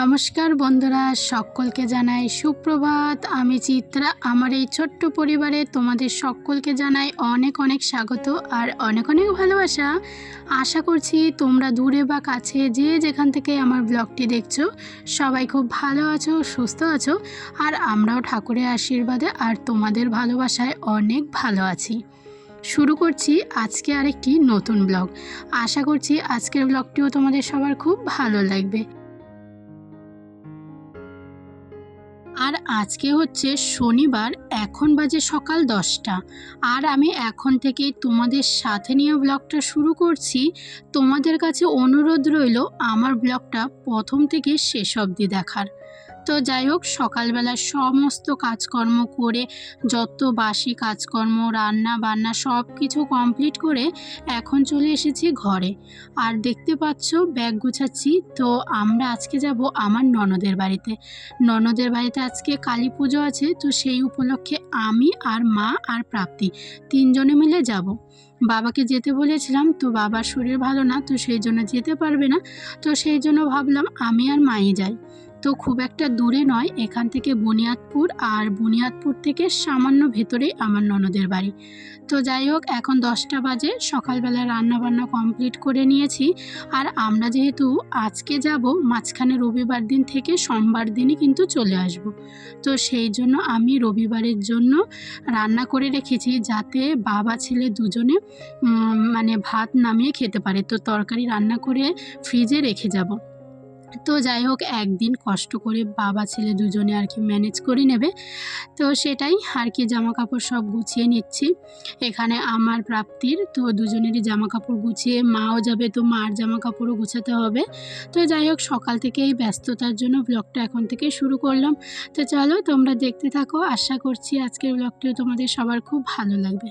নমস্কার বন্ধুরা, সকলকে জানাই সুপ্রভাত। আমি চিত্রা, আমার এই ছোট্ট পরিবারে তোমাদের সকলকে জানাই অনেক অনেক স্বাগত আর অনেক অনেক ভালোবাসা। আশা করছি তোমরা দূরে বা কাছে যে যেখান থেকে আমার ব্লগটি দেখছ, সবাই খুব ভালো আছো, সুস্থ আছো আর আমরাও ঠাকুরের আশীর্বাদে আর তোমাদের ভালোবাসায় অনেক ভালো আছি। শুরু করছি আজকে আরেকটি নতুন ব্লগ। আশা করছি আজকের ব্লগটিও তোমাদের সবার খুব ভালো লাগবে। আর আজকে হচ্ছে শনিবার, এখন বাজে সকাল দশটা। আর আমি এখন থেকেই তোমাদের সাথে নিয়ে ব্লগটা শুরু করছি। তোমাদের কাছে অনুরোধ রইল আমার ব্লগটা প্রথম থেকে শেষ অবধি দেখার। তো যাই হোক সকালবেলা সমস্ত কাজকর্ম করে, যত বাসি কাজকর্ম, রান্না বান্না সব কিছু কমপ্লিট করে এখন চলে এসেছি ঘরে। আর দেখতে পাচ্ছ ব্যাগ গুছাচ্ছি, তো আমরা আজকে যাব আমার ননদের বাড়িতে। ননদের বাড়িতে আজকে কালী পুজো আছে, তো সেই উপলক্ষে আমি আর মা আর প্রাপ্তি তিনজনে মিলে যাব। বাবাকে যেতে বলেছিলাম, তো বাবার শরীর ভালো না, তো সেই জন্য যেতে পারবে না। তো সেই জন্য ভাবলাম আমি আর মাই যাই। তো খুব একটা দূরে নয়, এখান থেকে বুনিয়াদপুর আর বুনিয়াদপুর থেকে সামান্য ভেতরেই আমার ননদের বাড়ি। তো যাই হোক, এখন দশটা বাজে, সকালবেলা রান্না বান্না কমপ্লিট করে নিয়েছি। আর আমরা যেহেতু আজকে যাব, মাঝখানে রবিবার দিন থেকে সোমবার দিনই কিন্তু চলে আসব। তো সেই জন্য আমি রবিবারের জন্য রান্না করে রেখেছি যাতে বাবা, ছেলে দুজনে মানে ভাত নামিয়ে খেতে পারে। তো তরকারি রান্না করে ফ্রিজে রেখে যাব। তো যাই হোক, একদিন কষ্ট করে বাবা, ছেলে দুজনে আর কি ম্যানেজ করে নেবে। তো সেটাই আর কি জামা কাপড় সব গুছিয়ে নিচ্ছি। এখানে আমার প্রাপ্তির, তো দুজনেরই জামা কাপড় গুছিয়ে মাও যাবে, তো মার জামা কাপড়ও গুছাতে হবে। তো যাই হোক, সকাল থেকে এই ব্যস্ততার জন্য ব্লগটা এখন থেকে শুরু করলাম। তো চলো, তোমরা দেখতে থাকো। আশা করছি আজকের ব্লগটিও তোমাদের সবার খুব ভালো লাগবে।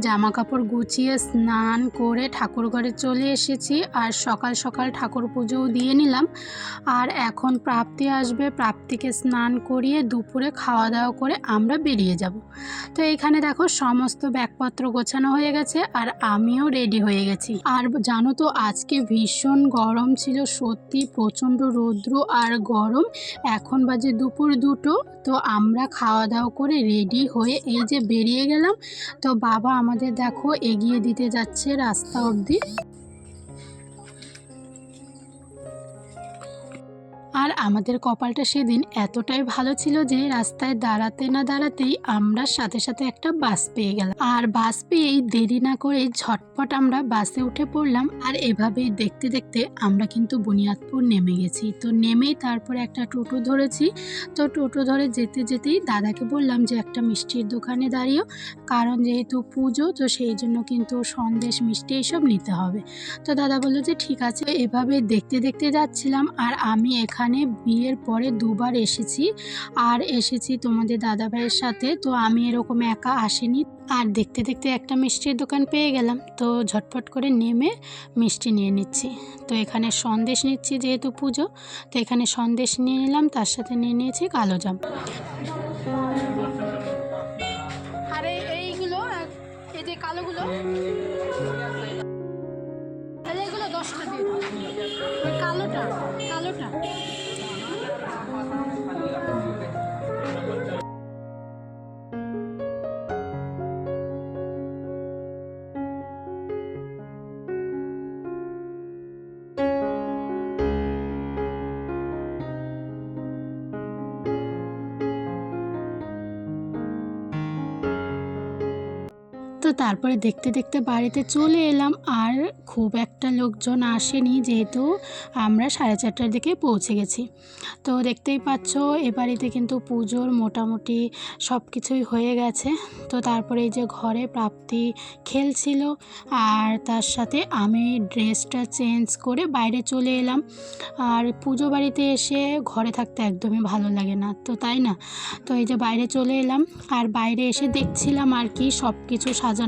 জামা কাপড় গুছিয়ে স্নান করে ঠাকুর ঘরে চলে এসেছি আর সকাল সকাল ঠাকুর পুজোও দিয়ে নিলাম। আর এখন প্রাপ্তি আসবে, প্রাপ্তিকে স্নান করিয়ে দুপুরে খাওয়া দাওয়া করে আমরা বেরিয়ে যাব। তো এখানে দেখো সমস্ত ব্যাগপত্র গোছানো হয়ে গেছে আর আমিও রেডি হয়ে গেছি। আর জানো তো আজকে ভীষণ গরম ছিল, সত্যি প্রচণ্ড রৌদ্র আর গরম। এখন বাজে দুপুর দুটো, তো আমরা খাওয়া দাওয়া করে রেডি হয়ে এই যে বেরিয়ে গেলাম। তো বাবা আমাদের দেখো এগিয়ে দিতে যাচ্ছে রাস্তা অবধি। আর আমাদের কপালটা সেদিন এতটাই ভালো ছিল যে রাস্তায় দাঁড়াতে না দাঁড়াতেই আমরা সাথে সাথে একটা বাস পেয়ে গেলাম। আর বাস পেয়েই দেরি না করে ঝটপট আমরা বাসে উঠে পড়লাম আর এভাবেই দেখতে দেখতে আমরা কিন্তু বুনিয়াদপুর নেমে গেছি। তো নেমেই তারপরে একটা টোটো ধরেছি। তো টোটো ধরে যেতে যেতেই দাদাকে বললাম যে একটা মিষ্টির দোকানে দাঁড়িয়েও, কারণ যেহেতু পুজো, তো সেই জন্য কিন্তু সন্দেশ মিষ্টি এইসব নিতে হবে। তো দাদা বলল যে ঠিক আছে। এভাবে দেখতে দেখতে যাচ্ছিলাম আর আমি এখানে বিয়ের পরে দুবার এসেছি আর এসেছি তোমাদের দাদা ভাইয়ের সাথে। তো আমি এরকম একা আসিনি। আর দেখতে দেখতে একটা মিষ্টির দোকান পেয়ে গেলাম। তো ঝটপট করে নেমে মিষ্টি নিয়ে নিচ্ছি। তো এখানে সন্দেশ নিচ্ছি যেহেতু পুজো। তো এখানে সন্দেশ নিয়ে নিলাম, তার সাথে নিয়ে নিয়েছি কালো জাম। তারপরে দেখতে দেখতে বাড়িতে চলে এলাম আর খুব একটা লোকজন আসেনি যেহেতু আমরা সাড়ে চারটার দিকে পৌঁছে গেছি। তো দেখতেই পাচ্ছ, এ বাড়িতে কিন্তু পুজোর মোটামুটি সব কিছুই হয়ে গেছে। তো তারপরে এই যে ঘরে প্রাপ্তি খেলছিল আর তার সাথে আমি ড্রেসটা চেঞ্জ করে বাইরে চলে এলাম। আর পুজো বাড়িতে এসে ঘরে থাকতে একদমই ভালো লাগে না, তো তাই না? তো এই যে বাইরে চলে এলাম আর বাইরে এসে দেখছিলাম আর কি সব কিছু সাজানো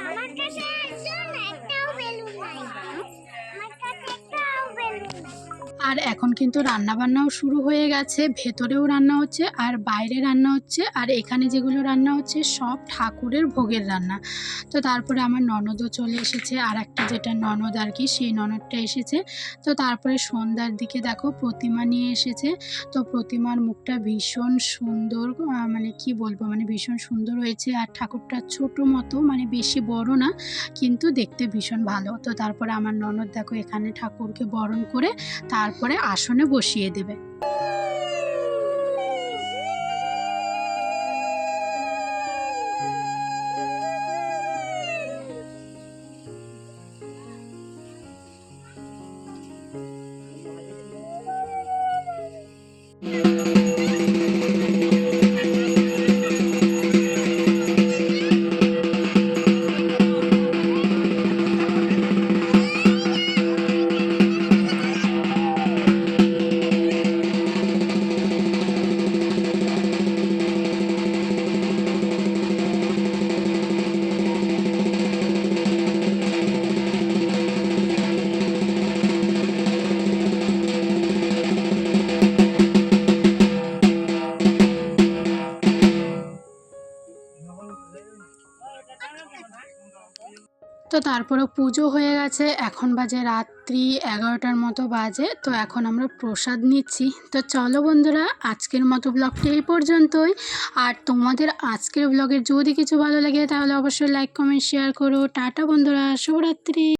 আমার কাছে একজন একটাও আর এখন কিন্তু রান্না বান্নাও শুরু হয়ে গেছে, ভেতরেও রান্না হচ্ছে আর বাইরে রান্না হচ্ছে আর এখানে যেগুলো রান্না হচ্ছে সব ঠাকুরের ভোগের রান্না। তো তারপরে আমার ননদও চলে এসেছে আর একটা যেটা ননদ আর কি সেই ননদটা এসেছে। তো তারপরে সন্ধ্যার দিকে দেখো প্রতিমা নিয়ে এসেছে। তো প্রতিমার মুখটা ভীষণ সুন্দর মানে কি বলব মানে ভীষণ সুন্দর হয়েছে আর ঠাকুরটা ছোট মতো মানে বেশি বড় না, কিন্তু দেখতে ভীষণ ভালো। তো তারপরে আমার ননদ দেখো এখানে ঠাকুরকে বরণ করে তারপরে আসনে বসিয়ে দেবে। তো তারপরে পুজো হয়ে গেছে। এখন বাজে রাত্রি এগারোটার মতো বাজে। তো এখন আমরা প্রসাদ নিচ্ছি। তো চলো বন্ধুরা, আজকের মতো ব্লগটি এই পর্যন্তই। আর তোমাদের আজকের ব্লগের যদি কিছু ভালো লাগে, তাহলে অবশ্যই লাইক কমেন্ট শেয়ার করো। টাটা বন্ধুরা, শুভরাত্রি।